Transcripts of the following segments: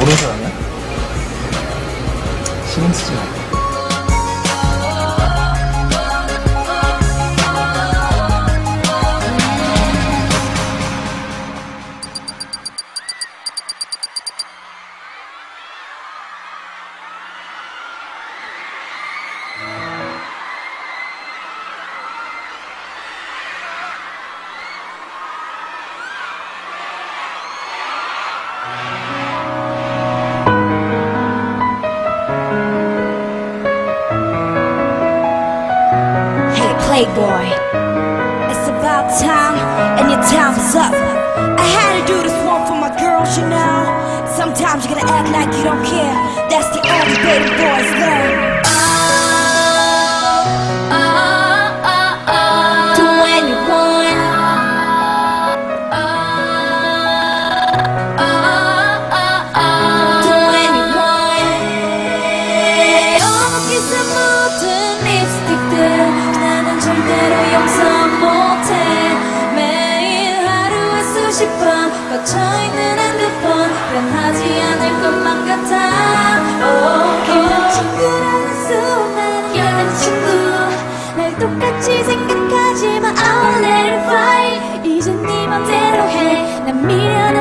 모르는 사람. playboy. It's about time, and your time's up. I had to do this one for my girls, you know. Sometimes you're gonna act like you don't care. That's the only baby boys learn. 꽂혀있는 핸드폰. 변하지 않을 것만 같아. Oh, oh. 친구라는 순간 여자 친구. 날 똑같이 생각하지만 I'll let it fly. 이젠 네 맘대로 해난 미련해.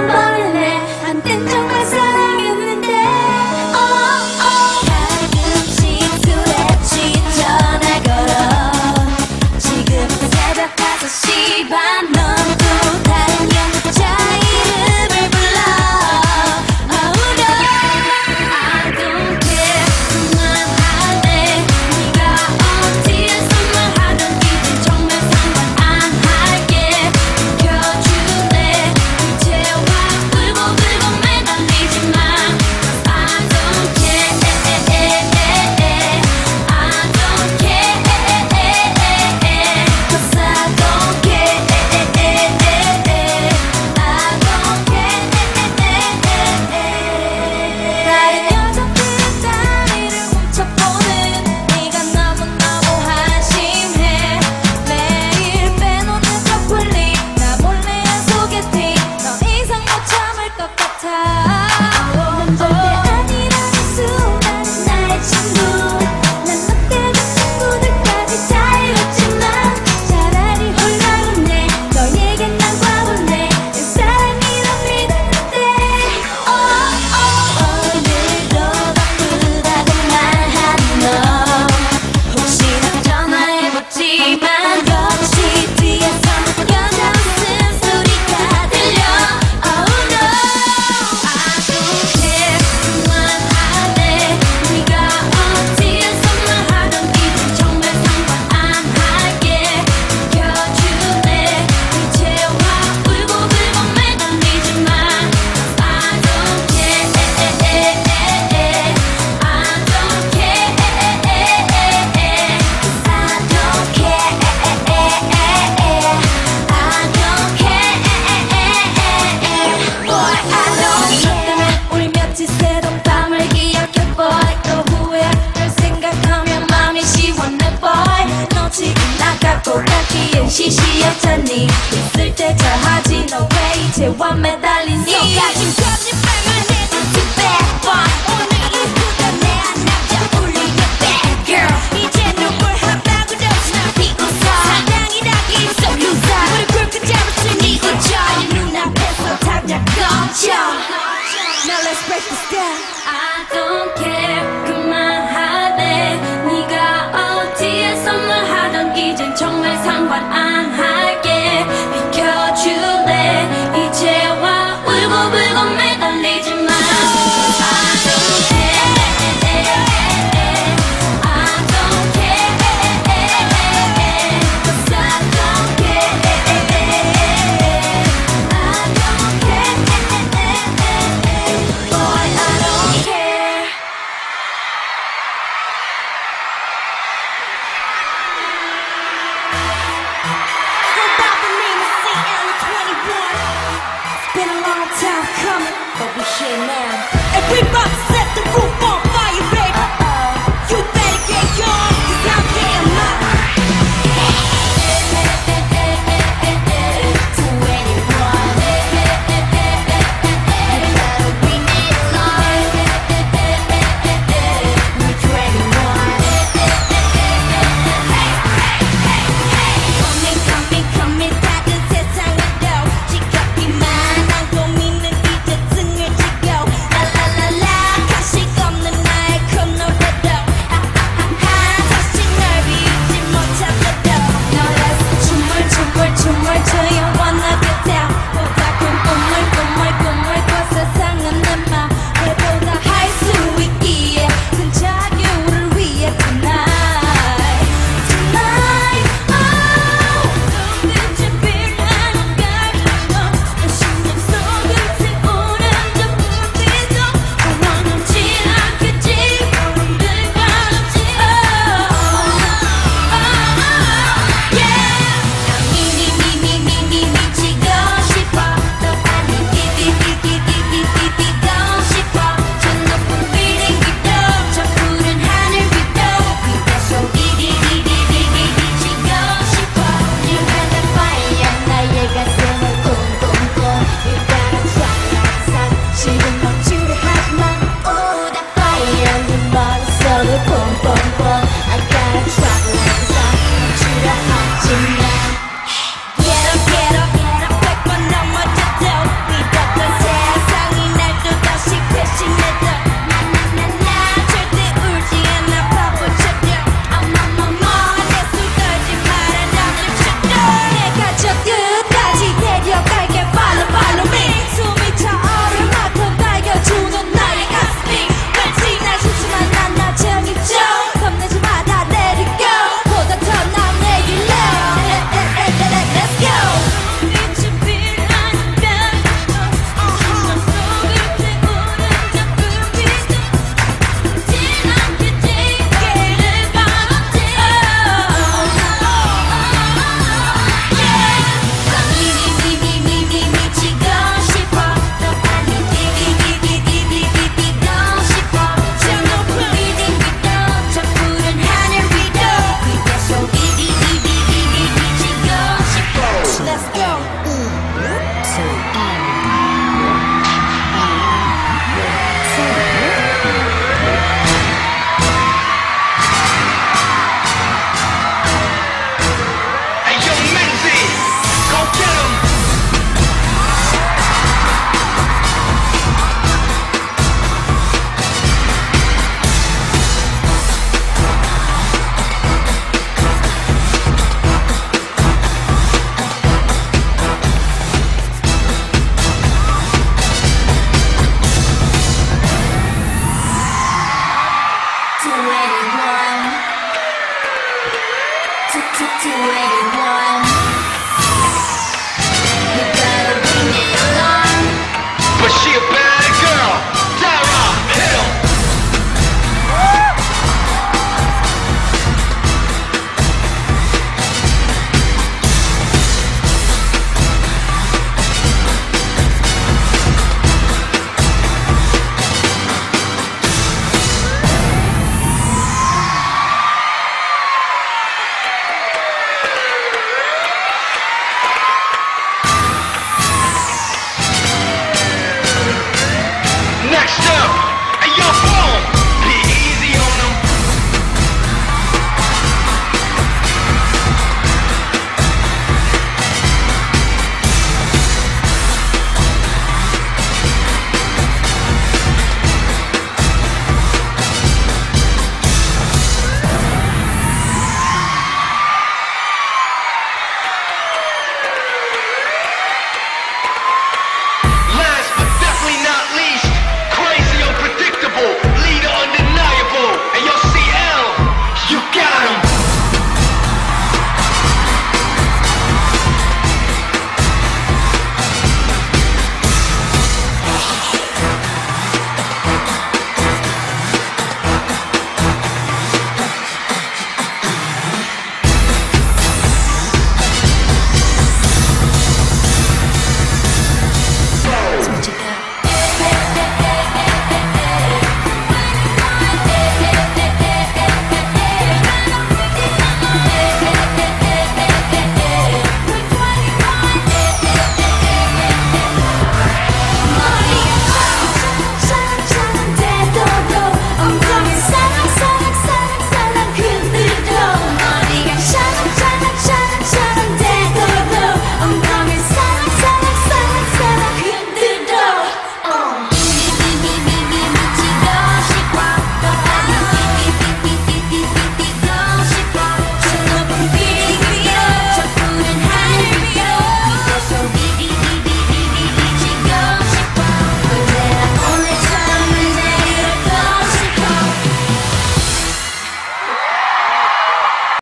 que Juan me da